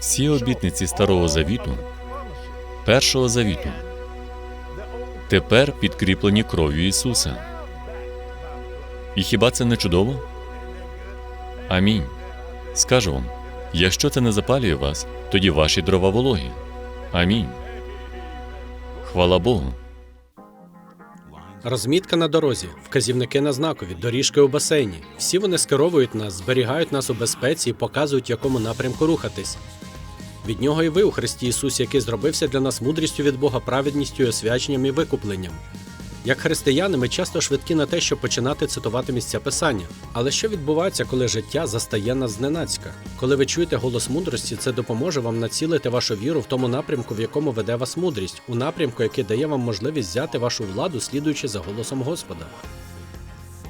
Всі обітниці Старого Завіту, Першого Завіту, тепер підкріплені кров'ю Ісуса. І хіба це не чудово? Амінь. Скажу вам, якщо це не запалює вас, тоді ваші дрова вологі. Амінь. Хвала Богу. Розмітка на дорозі, вказівники на знакові, доріжки у басейні. Всі вони скеровують нас, зберігають нас у безпеці і показують, якому напрямку рухатись. Від нього і ви у Христі Ісусі, який зробився для нас мудрістю від Бога, праведністю, освяченням і викупленням. Як християни, ми часто швидкі на те, щоб починати цитувати місця писання. Але що відбувається, коли життя застає нас зненацька? Коли ви чуєте голос мудрості, це допоможе вам націлити вашу віру в тому напрямку, в якому веде вас мудрість, у напрямку, який дає вам можливість взяти вашу владу, слідуючи за голосом Господа.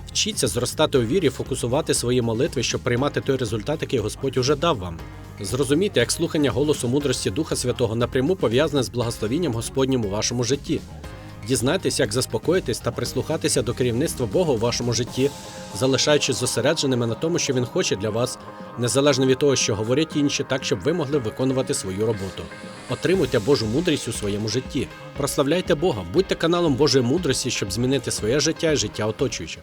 Вчіться зростати у вірі, фокусувати свої молитви, щоб приймати той результат, який Господь уже дав вам. Зрозумійте, як слухання голосу мудрості Духа Святого напряму пов'язане з благословінням Господнім у вашому житті. Дізнайтесь, як заспокоїтись та прислухатися до керівництва Бога у вашому житті, залишаючись зосередженими на тому, що Він хоче для вас, незалежно від того, що говорять інші, так щоб ви могли виконувати свою роботу. Отримуйте Божу мудрість у своєму житті. Прославляйте Бога, будьте каналом Божої мудрості, щоб змінити своє життя і життя оточуючих.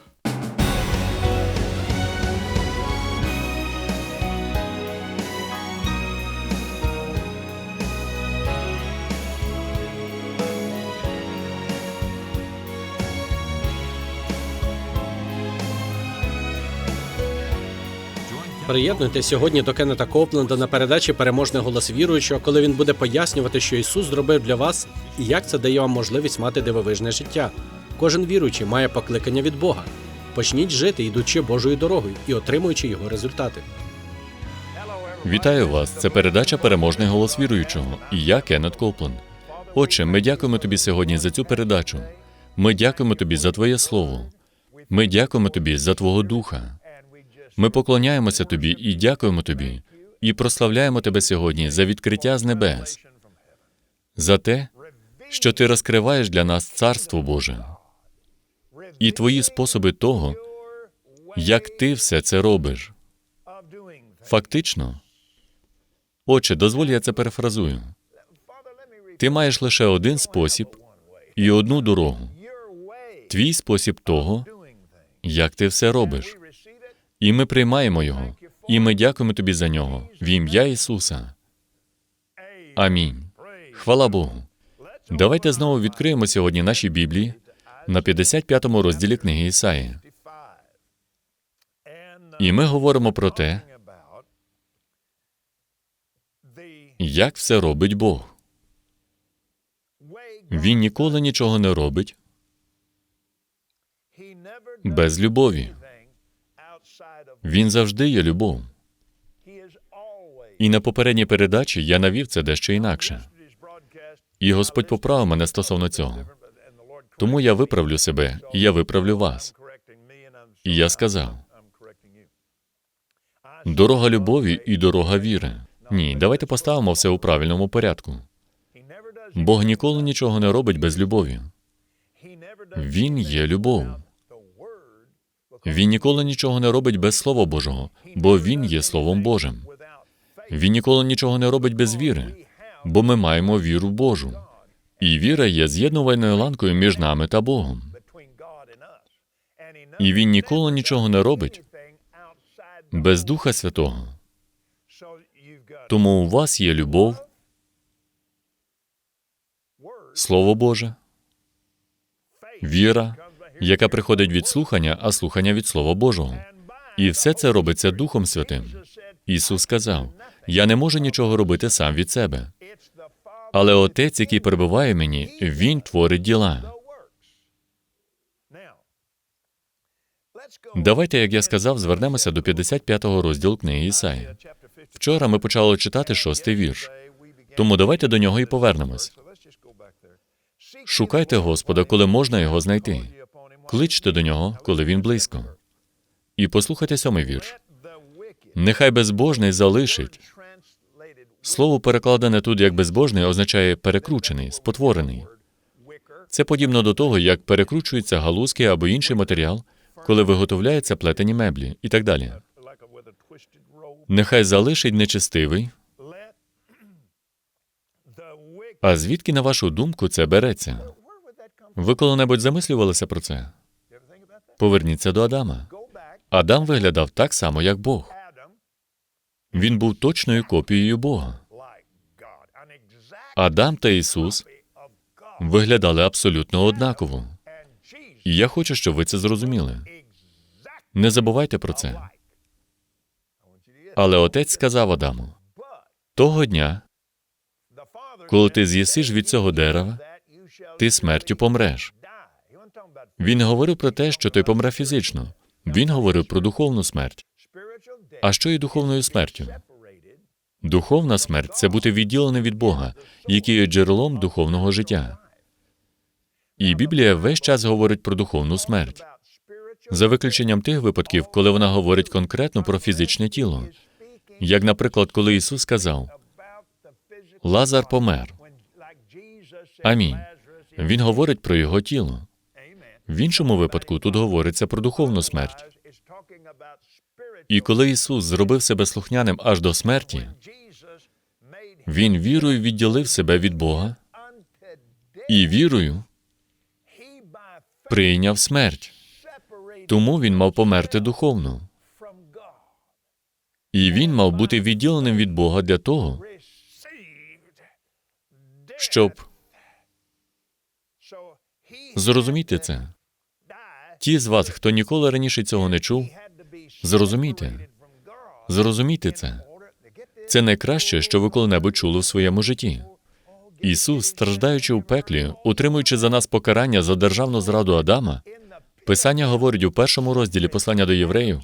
Приєднуйте сьогодні до Кеннета Копленда на передачі Переможний голос віруючого, коли він буде пояснювати, що Ісус зробив для вас і як це дає вам можливість мати дивовижне життя. Кожен віруючий має покликання від Бога. Почніть жити, йдучи Божою дорогою і отримуючи його результати. Вітаю вас! Це передача Переможний голос віруючого. І я Кеннет Коплен. Отче, ми дякуємо тобі сьогодні за цю передачу. Ми дякуємо тобі за Твоє Слово. Ми дякуємо тобі за Твого Духа. Ми поклоняємося тобі і дякуємо тобі, і прославляємо тебе сьогодні за відкриття з небес, за те, що ти розкриваєш для нас Царство Боже і твої способи того, як ти все це робиш. Фактично, отче, дозволь я це перефразую. Ти маєш лише один спосіб і одну дорогу. Твій спосіб того, як ти все робиш. І ми приймаємо його, і ми дякуємо тобі за нього в ім'я Ісуса. Амінь. Хвала Богу. Давайте знову відкриємо сьогодні наші Біблії на 55-му розділі книги Ісаї. І ми говоримо про те, як все робить Бог. Він ніколи нічого не робить без любові. Він завжди є любов. І на попередній передачі я навів це дещо інакше. І Господь поправив мене стосовно цього. Тому я виправлю себе, і я виправлю вас. І я сказав: дорога любові і дорога віри. Ні, давайте поставимо все у правильному порядку. Бог ніколи нічого не робить без любові. Він є любов. Він ніколи нічого не робить без Слова Божого, бо Він є Словом Божим. Він ніколи нічого не робить без віри, бо ми маємо віру Божу. І віра є з'єднувальною ланкою між нами та Богом. І він ніколи нічого не робить без Духа Святого. Тому у вас є любов, Слово Боже, віра, яка приходить від слухання, а слухання від Слова Божого. І все це робиться Духом Святим. Ісус сказав: Я не можу нічого робити сам від себе. Але Отець, який перебуває мені, Він творить діла. Давайте, як я сказав, звернемося до 55-го розділу книги Ісаї. Вчора ми почали читати шостий вірш. Тому давайте до нього і повернемось. Шукайте Господа, коли можна його знайти. Кличте до нього, коли він близько. І послухайте сьомий вірш. Нехай безбожний залишить. Слово перекладене тут як безбожний означає перекручений, спотворений. Це подібно до того, як перекручується галузки або інший матеріал, коли виготовляються плетені меблі і так далі. Нехай залишить нечестивий, А звідки, на вашу думку, це береться? Ви коли-небудь замислювалися про це? Поверніться до Адама. Адам виглядав так само, як Бог. Він був точною копією Бога. Адам та Ісус виглядали абсолютно однаково. І я хочу, щоб ви це зрозуміли. Не забувайте про це. Але отець сказав Адаму: того дня, коли ти з'їсиш від цього дерева, ти смертю помреш. Він не говорив про те, що той помре фізично. Він говорив про духовну смерть. А що є духовною смертю? Духовна смерть це бути відділеним від Бога, який є джерелом духовного життя. І Біблія весь час говорить про духовну смерть, за виключенням тих випадків, коли вона говорить конкретно про фізичне тіло. Як, наприклад, коли Ісус сказав, Лазар помер. Амінь. Він говорить про його тіло. В іншому випадку тут говориться про духовну смерть. І коли Ісус зробив себе слухняним аж до смерті, Він вірою відділив себе від Бога і вірою прийняв смерть. Тому він мав померти духовно. І він мав бути відділеним від Бога для того, щоб зрозуміти це. Ті з вас, хто ніколи раніше цього не чув, зрозумійте. Зрозумійте це. Це найкраще, що ви коли-небудь чули в своєму житті. Ісус, страждаючи в пеклі, утримуючи за нас покарання за державну зраду Адама, Писання говорить у першому розділі послання до євреїв,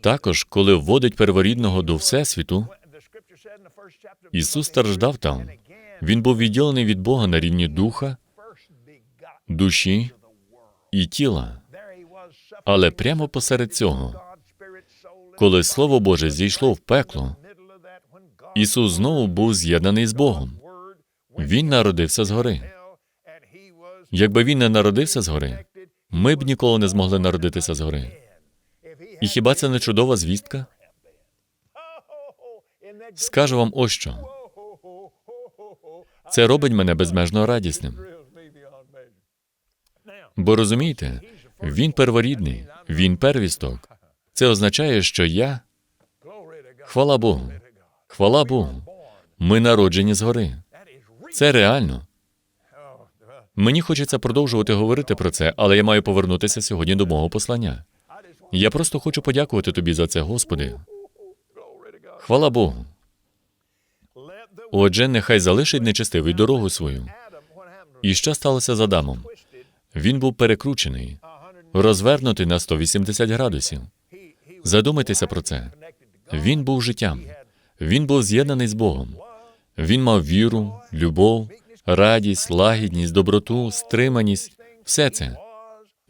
також, коли вводить перворідного до Всесвіту, Ісус страждав там. Він був відділений від Бога на рівні духа, душі і тіла. Але прямо посеред цього, коли Слово Боже зійшло в пекло, Ісус знову був з'єднаний з Богом. Він народився згори. Якби він не народився згори, ми б ніколи не змогли народитися згори. І хіба це не чудова звістка? Скажу вам ось що. Це робить мене безмежно радісним. Бо розумієте, він перворідний, він первісток. Це означає, що я. Хвала Богу. Хвала Богу. Ми народжені згори. Це реально. Мені хочеться продовжувати говорити про це, але я маю повернутися сьогодні до мого послання. Я просто хочу подякувати тобі за це, Господи. Хвала Богу. Отже, нехай залишить нечестивий дорогу свою. І що сталося з Адамом? Він був перекручений, розвернутий на 180 градусів. Задумайтеся про це. Він був життям. Він був з'єднаний з Богом. Він мав віру, любов, радість, лагідність, доброту, стриманість все це.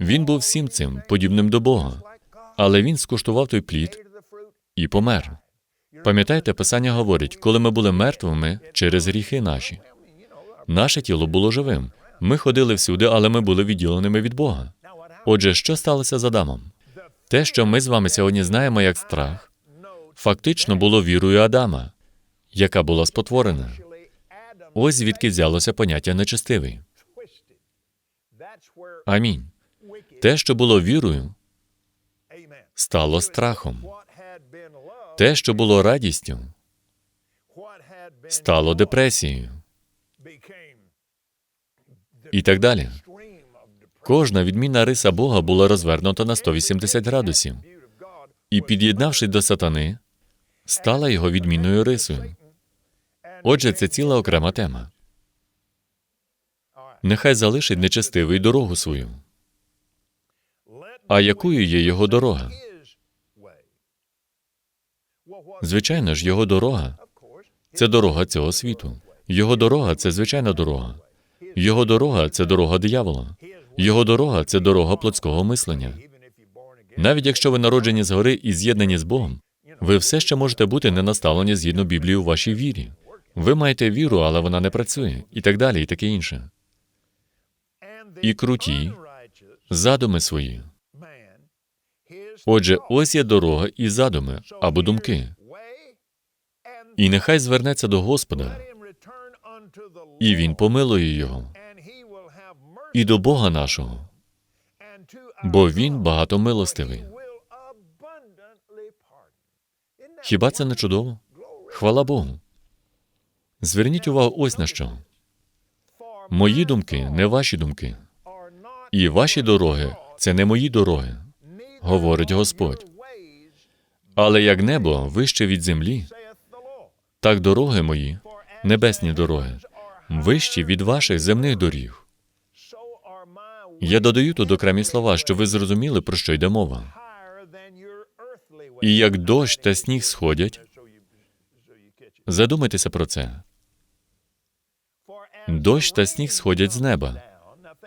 Він був всім цим, подібним до Бога. Але він скуштував той плід і помер. Пам'ятаєте, Писання говорить, коли ми були мертвими через гріхи наші. Наше тіло було живим. Ми ходили всюди, але ми були відділеними від Бога. Отже, що сталося з Адамом? Те, що ми з вами сьогодні знаємо як страх, фактично було вірою Адама, яка була спотворена. Ось звідки взялося поняття нечестивий. Амінь. Те, що було вірою, стало страхом. Те, що було радістю, стало депресією. І так далі. Кожна відмінна риса Бога була розвернута на 180 градусів. І, під'єднавшись до сатани, стала його відмінною рисою. Отже, це ціла окрема тема. Нехай залишить нечестивий дорогу свою. А якою є його дорога? Звичайно ж, його дорога це дорога цього світу. Його дорога це звичайна дорога. Його дорога це дорога диявола. Його дорога це дорога плотського мислення. Навіть якщо ви народжені згори і з'єднані з Богом, ви все ще можете бути не наставлені згідно Біблії у вашій вірі. Ви маєте віру, але вона не працює, і так далі, і таке інше. І круті задуми свої. Отже, ось є дорога і задуми або думки. І нехай звернеться до Господа, і Він помилує його, і до Бога нашого, бо Він багатомилостивий. Хіба це не чудово? Хвала Богу. Зверніть увагу ось на що. Мої думки не ваші думки, і ваші дороги це не мої дороги, говорить Господь. Але як небо вище від землі, так дороги мої, небесні дороги, вищі від ваших земних доріг. Я додаю тут окремі слова, щоб ви зрозуміли, про що йде мова. І як дощ та сніг сходять, задумайтеся про це. Дощ та сніг сходять з неба,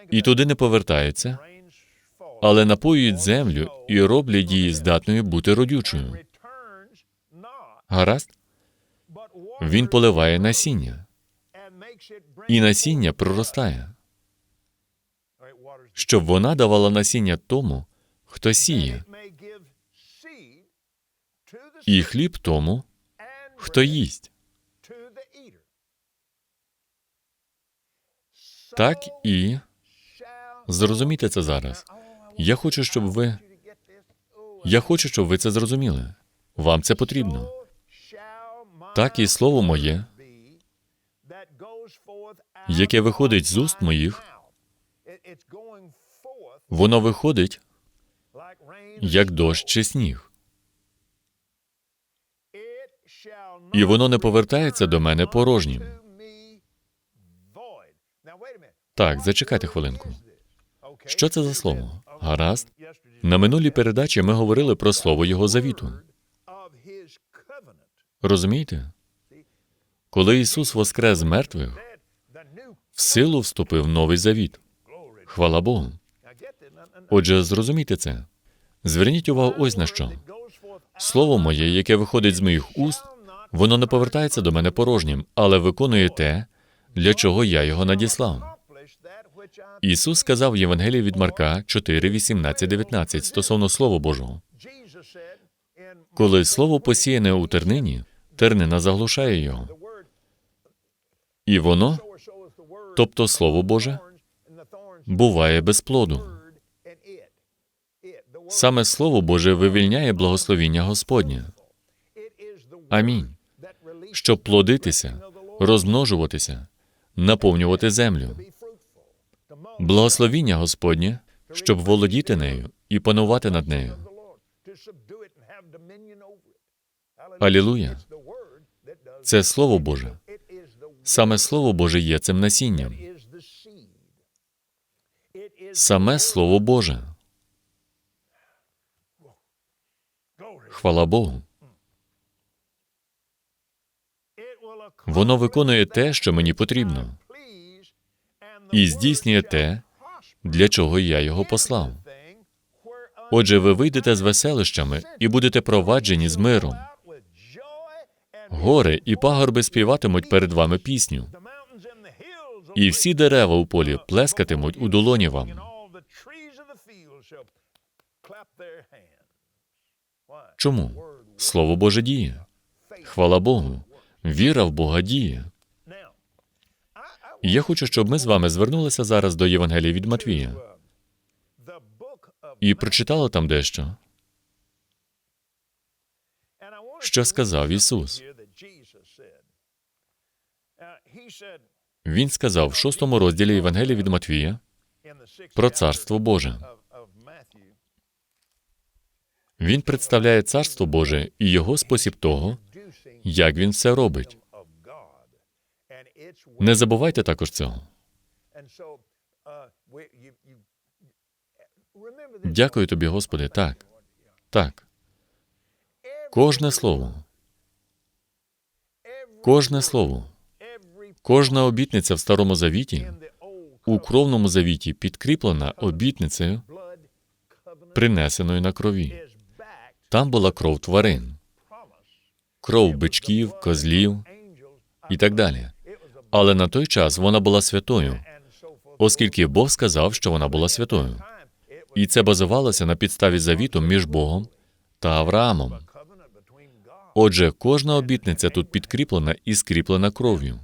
і туди не повертаються, але напоюють землю і роблять її здатною бути родючою. Гаразд? Він поливає насіння, і насіння проростає, щоб вона давала насіння тому, хто сіє, і хліб тому, хто їсть. Так і зрозумійте це зараз. Я хочу, щоб ви. Я хочу, щоб ви це зрозуміли. Вам це потрібно. Так і слово моє, яке виходить з уст моїх, воно виходить як дощ чи сніг, і воно не повертається до мене порожнім. Так, зачекайте хвилинку. Що це за слово? Гаразд. На минулій передачі ми говорили про слово Його завіту. Розумієте? Коли Ісус воскрес з мертвих, силу вступив новий завіт. Хвала Богу. Отже, зрозумійте це. Зверніть увагу ось на що. Слово моє, яке виходить з моїх уст, воно не повертається до мене порожнім, але виконує те, для чого я його надіслав. Ісус сказав в Євангелії від Марка 4, 18, 19 стосовно Слова Божого. Коли слово посіяне у тернині, тернина заглушає його. І воно, тобто Слово Боже, буває без плоду. Саме Слово Боже вивільняє благословіння Господнє. Амінь. Щоб плодитися, розмножуватися, наповнювати землю. Благословіння Господнє, щоб володіти нею і панувати над нею. Алілуя. Це Слово Боже. Саме Слово Боже є цим насінням. Саме Слово Боже. Хвала Богу. Воно виконує те, що мені потрібно, і здійснює те, для чого я його послав. Отже, ви вийдете з веселищами і будете проваджені з миром. Гори і пагорби співатимуть перед вами пісню, і всі дерева у полі плескатимуть у долоні вам. Чому? Слово Боже діє. Хвала Богу. Віра в Бога діє. Я хочу, щоб ми з вами звернулися зараз до Євангелія від Матвія і прочитали там дещо. Що сказав Ісус? Він сказав в шостому розділі Євангелія від Матвія про Царство Боже. Він представляє Царство Боже і його спосіб того, як він все робить. Не забувайте також цього. Дякую тобі, Господи. Так. Так. Кожне слово. Кожне слово. Кожна обітниця в Старому Завіті у кровному завіті підкріплена обітницею, принесеною на крові. Там була кров тварин, кров бичків, козлів і так далі. Але на той час вона була святою, оскільки Бог сказав, що вона була святою. І це базувалося на підставі завіту між Богом та Авраамом. Отже, кожна обітниця тут підкріплена і скріплена кров'ю.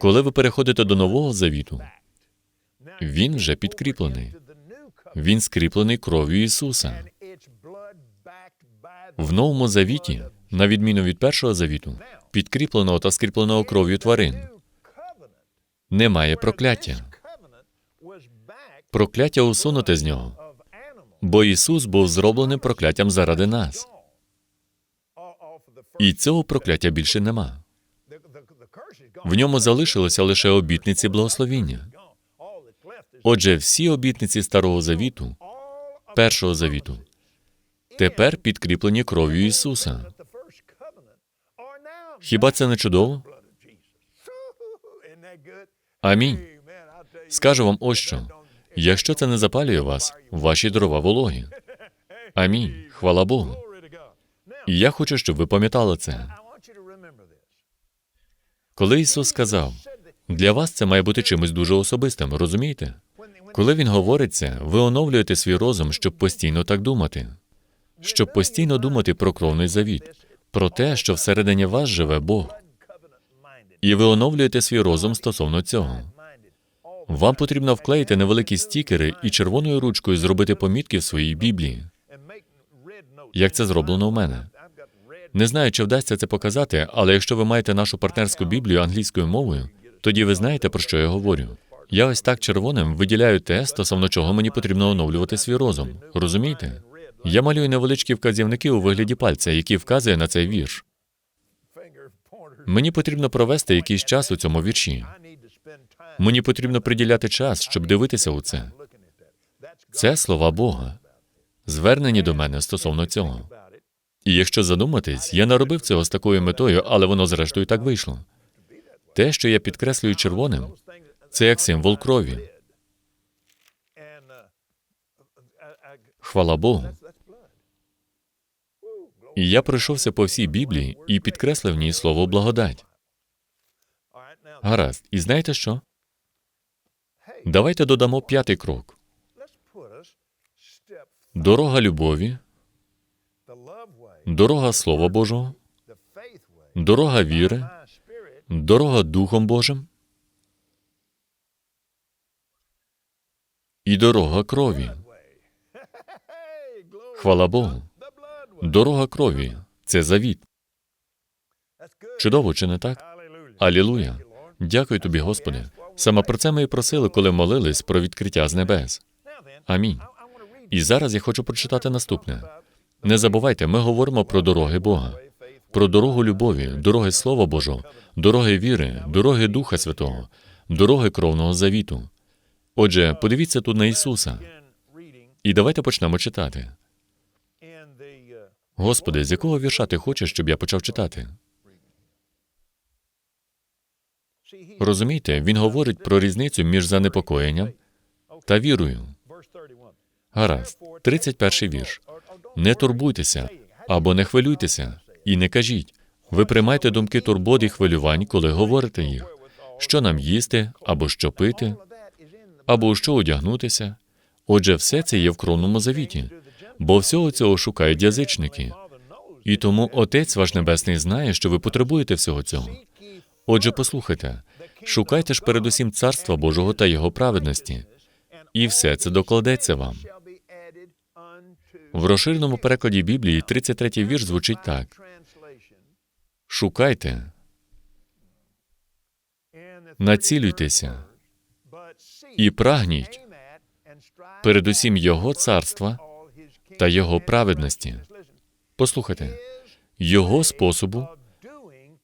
Коли ви переходите до нового завіту, він вже підкріплений. Він скріплений кров'ю Ісуса. В новому завіті, на відміну від першого завіту, підкріпленого та скріпленого кров'ю тварин, немає прокляття. Прокляття усунуте з нього, бо Ісус був зроблений прокляттям заради нас. І цього прокляття більше нема. В ньому залишилося лише обітниці благословіння. Отже, всі обітниці Старого Завіту, Першого Завіту, тепер підкріплені кров'ю Ісуса. Хіба це не чудово? Амінь. Скажу вам ось що. Якщо це не запалює вас, ваші дрова вологі. Амінь. Хвала Богу. І я хочу, щоб ви пам'ятали це. Коли Ісус сказав, для вас це має бути чимось дуже особистим, розумієте? Коли Він говорить це, ви оновлюєте свій розум, щоб постійно так думати, щоб постійно думати про кровний завіт, про те, що всередині вас живе Бог. І ви оновлюєте свій розум стосовно цього. Вам потрібно вклеїти невеликі стікери і червоною ручкою зробити помітки в своїй Біблії, як це зроблено у мене. Не знаю, чи вдасться це показати, але якщо ви маєте нашу партнерську Біблію англійською мовою, тоді ви знаєте, про що я говорю. Я ось так червоним виділяю те, стосовно чого мені потрібно оновлювати свій розум. Розумієте? Я малюю невеличкі вказівники у вигляді пальця, які вказує на цей вірш. Мені потрібно провести якийсь час у цьому вірші. Мені потрібно приділяти час, щоб дивитися у це. Це слова Бога, звернені до мене стосовно цього. І якщо задуматись, я не робив цього з такою метою, але воно зрештою так вийшло. Те, що я підкреслюю червоним, це як символ крові. Хвала Богу. І я пройшовся по всій Біблії і підкреслив в ній слово благодать. Гаразд, і знаєте що? Давайте додамо п'ятий крок: дорога любові, дорога Слова Божого, дорога віри, дорога Духом Божим і дорога крові. Хвала Богу. Дорога крові це завіт. Чудово, чи не так? Алілуя. Дякую тобі, Господи. Саме про це ми і просили, коли молились про відкриття з небес. Амінь. І зараз я хочу прочитати наступне. Не забувайте, ми говоримо про дороги Бога, про дорогу любові, дороги Слова Божого, дороги віри, дороги Духа Святого, дороги кровного завіту. Отже, подивіться тут на Ісуса. І давайте почнемо читати. Господи, з якого вірша ти хочеш, щоб я почав читати? Розумієте, він говорить про різницю між занепокоєнням та вірою. Гаразд, 31 вірш. Не турбуйтеся або не хвилюйтеся, і не кажіть. Ви приймайте думки турбот і хвилювань, коли говорите їх, що нам їсти, або що пити, або що одягнутися. Отже, все це є в кровному завіті, бо всього цього шукають язичники. І тому Отець ваш Небесний знає, що ви потребуєте всього цього. Отже, послухайте, шукайте ж передусім царства Божого та Його праведності, і все це докладеться вам. В розширеному перекладі Біблії 33-й вірш звучить так: шукайте, націлюйтеся і прагніть передусім Його царства та Його праведності. Послухайте, Його способу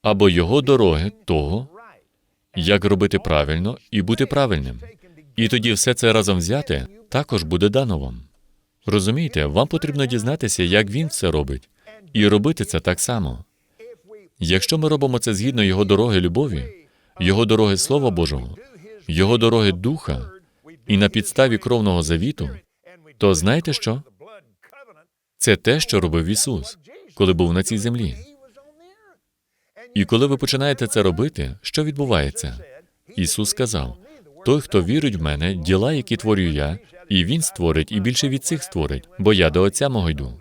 або Його дороги того, як робити правильно і бути правильним. І тоді все це разом взяте також буде дано вам. Розумієте, вам потрібно дізнатися, як він це робить, і робити це так само. Якщо ми робимо це згідно його дороги любові, його дороги Слова Божого, його дороги Духа і на підставі кровного завіту, то знаєте що? Це те, що робив Ісус, коли був на цій землі. І коли ви починаєте це робити, що відбувається? Ісус сказав: той, хто вірить в мене, діла, які творю я, і він створить, і більше від цих створить, бо я до Отця мого йду.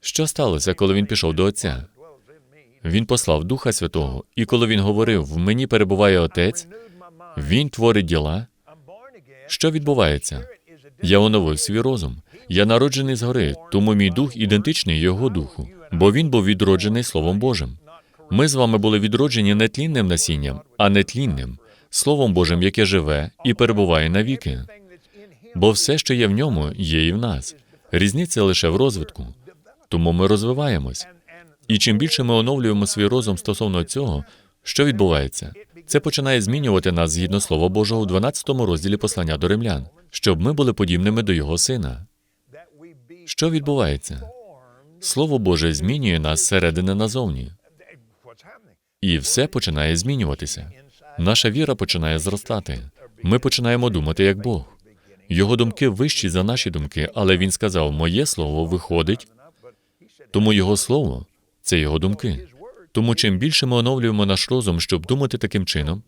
Що сталося, коли він пішов до Отця? Він послав Духа Святого, і коли він говорив в мені перебуває Отець, він творить діла. Що відбувається? Я оновив свій розум. Я народжений згори, тому мій дух ідентичний його духу, бо він був відроджений Словом Божим. Ми з вами були відроджені не тлінним насінням, а нетлінним, Словом Божим, яке живе і перебуває навіки. Бо все, що є в ньому, є і в нас. Різниця лише в розвитку. Тому ми розвиваємось. І чим більше ми оновлюємо свій розум стосовно цього, що відбувається, це починає змінювати нас згідно Слова Божого у 12 розділі послання до римлян, щоб ми були подібними до Його Сина. Що відбувається? Слово Боже змінює нас зсередини назовні, і все починає змінюватися. Наша віра починає зростати. Ми починаємо думати як Бог. Його думки вищі за наші думки, але він сказав: Моє слово виходить, тому його слово це його думки. Тому чим більше ми оновлюємо наш розум, щоб думати таким чином,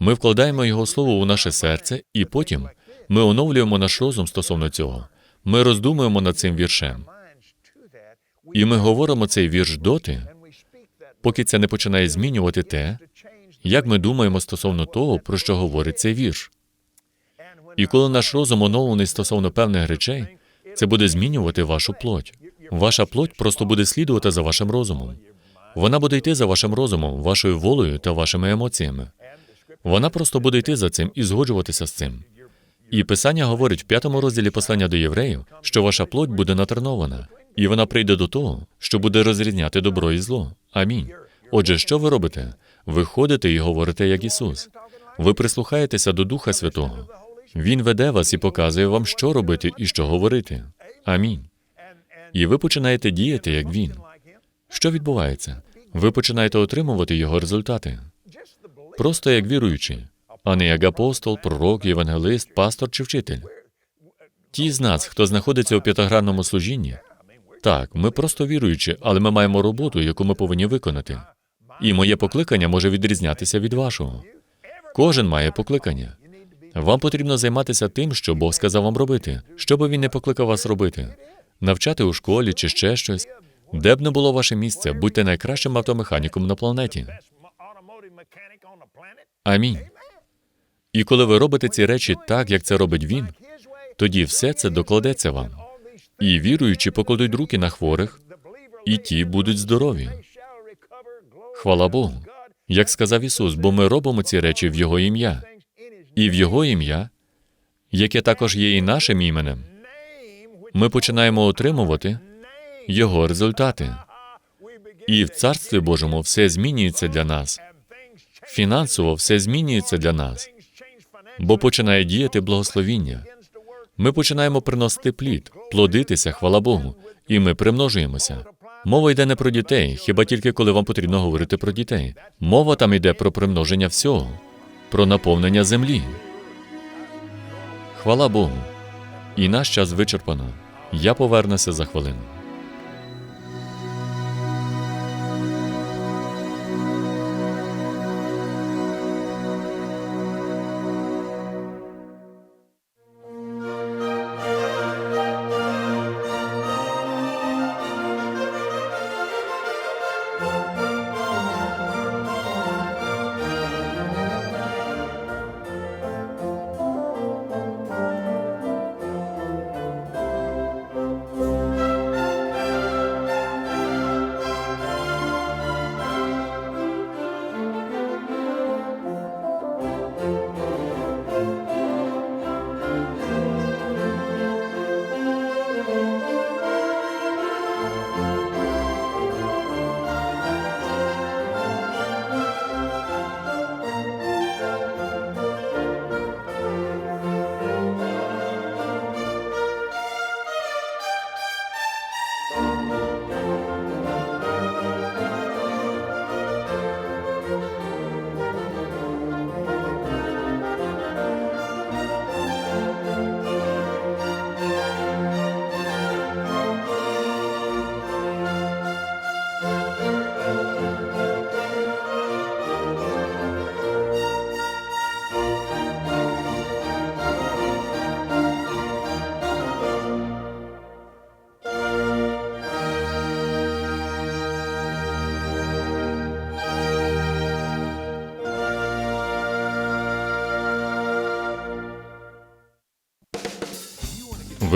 ми вкладаємо його слово у наше серце, і потім ми оновлюємо наш розум стосовно цього. Ми роздумуємо над цим віршем. І ми говоримо цей вірш доти, поки це не починає змінювати те, як ми думаємо стосовно того, про що говорить цей вірш. І коли наш розум оновлений стосовно певних речей, це буде змінювати вашу плоть. Ваша плоть просто буде слідувати за вашим розумом. Вона буде йти за вашим розумом, вашою волею та вашими емоціями. Вона просто буде йти за цим і згоджуватися з цим. І Писання говорить в п'ятому розділі послання до євреїв, що ваша плоть буде натренована, і вона прийде до того, що буде розрізняти добро і зло. Амінь. Отже, що ви робите? Ви ходите і говорите як Ісус. Ви прислухаєтеся до Духа Святого. Він веде вас і показує вам, що робити і що говорити. Амінь. І ви починаєте діяти як Він. Що відбувається? Ви починаєте отримувати його результати. Просто як віруючі, а не як апостол, пророк, євангелист, пастор чи вчитель. Ті з нас, хто знаходиться у п'ятигранному служінні, так, ми просто віруючі, але ми маємо роботу, яку ми повинні виконати. І моє покликання може відрізнятися від вашого. Кожен має покликання. Вам потрібно займатися тим, що Бог сказав вам робити, що би він не покликав вас робити, навчати у школі чи ще щось. Де б не було ваше місце, будьте найкращим автомеханіком на планеті. Амінь. І коли ви робите ці речі так, як це робить він, тоді все це докладеться вам. І віруючі покладуть руки на хворих, і ті будуть здорові. Хвала Богу. Як сказав Ісус, бо ми робимо ці речі в Його ім'я, і в Його ім'я, яке також є і нашим іменем, ми починаємо отримувати Його результати. І в Царстві Божому все змінюється для нас. Фінансово все змінюється для нас, бо починає діяти благословіння. Ми починаємо приносити плід, плодитися, хвала Богу, і ми примножуємося. Мова йде не про дітей, хіба тільки коли вам потрібно говорити про дітей. Мова там йде про примноження всього, про наповнення землі. Хвала Богу. І наш час вичерпано. Я повернуся за хвилину.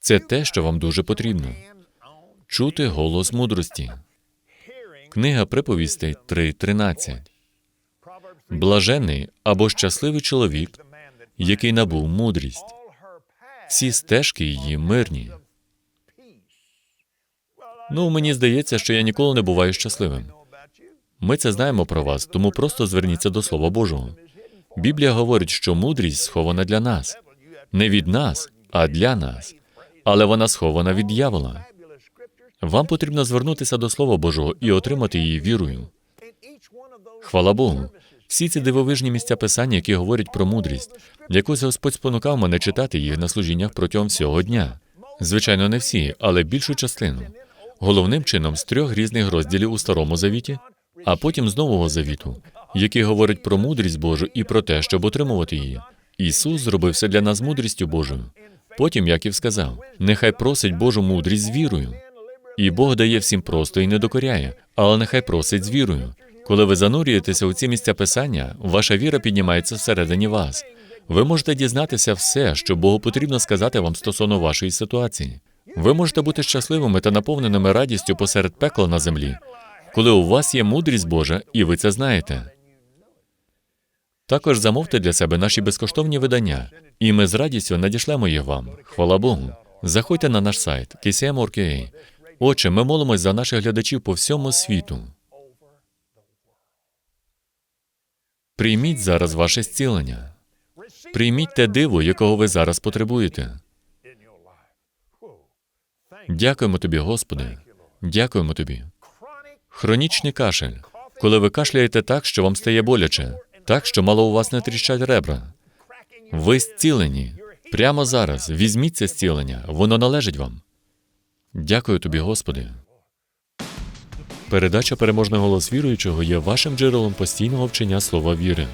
Це те, що вам дуже потрібно. Чути голос мудрості. Книга приповістей 3.13. Блажений або щасливий чоловік, який набув мудрість. Всі стежки її мирні. Ну, мені здається, що я ніколи не буваю щасливим. Ми це знаємо про вас, тому просто зверніться до Слова Божого. Біблія говорить, що мудрість схована для нас, не від нас, а для нас. Але вона схована від дьявола. Вам потрібно звернутися до Слова Божого і отримати її вірою. Хвала Богу. Всі ці дивовижні місця писання, які говорять про мудрість, якось Господь спонукав мене читати їх на служіннях протягом всього дня. Звичайно, не всі, але більшу частину. Головним чином з трьох різних розділів у Старому Завіті, а потім з Нового Завіту, які говорять про мудрість Божу і про те, щоб отримувати її. Ісус зробив все для нас мудрістю Божою. Потім Яків сказав: нехай просить Божу мудрість з вірою. І Бог дає всім просто і не докоряє, але нехай просить з вірою. Коли ви занурюєтеся у ці місця писання, ваша віра піднімається всередині вас. Ви можете дізнатися все, що Богу потрібно сказати вам стосовно вашої ситуації. Ви можете бути щасливими та наповненими радістю посеред пекла на землі, коли у вас є мудрість Божа, і ви це знаєте. Також замовте для себе наші безкоштовні видання, і ми з радістю надішлемо їх вам. Хвала Богу. Заходьте на наш сайт KCM.org.ua. Отже, ми молимось за наших глядачів по всьому світу. Прийміть зараз ваше зцілення. Прийміть те диво, якого ви зараз потребуєте. Дякуємо тобі, Господи. Дякуємо тобі. Хронічний кашель. Коли ви кашляєте так, що вам стає боляче, так, що мало у вас не тріщать ребра. Ви зцілені. Прямо зараз візьміть це зцілення, воно належить вам. Дякую тобі, Господи. Передача переможний голос віруючого є вашим джерелом постійного вчення слова віри.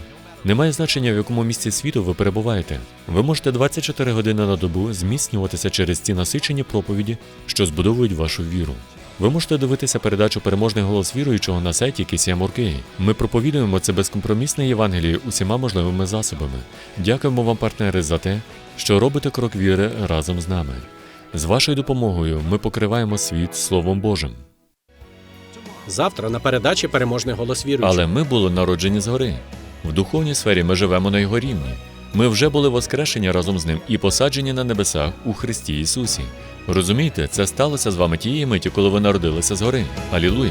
Немає значення, в якому місці світу ви перебуваєте. Ви можете 24 години на добу зміцнюватися через ці насичені проповіді, що збудовують вашу віру. Ви можете дивитися передачу Переможний голос віруючого на сайті KCM.org.ua. Ми проповідуємо це безкомпромісне Євангеліє усіма можливими засобами. Дякуємо вам, партнери, за те, що робите крок віри разом з нами. З вашою допомогою ми покриваємо світ Словом Божим. Завтра на передачі переможний голос віруючого. Але ми були народжені згори. В духовній сфері ми живемо на його рівні. Ми вже були воскрешені разом з ним і посаджені на небесах у Христі Ісусі. Розумієте, це сталося з вами тієї миті, коли ви народилися згори. Алілуя!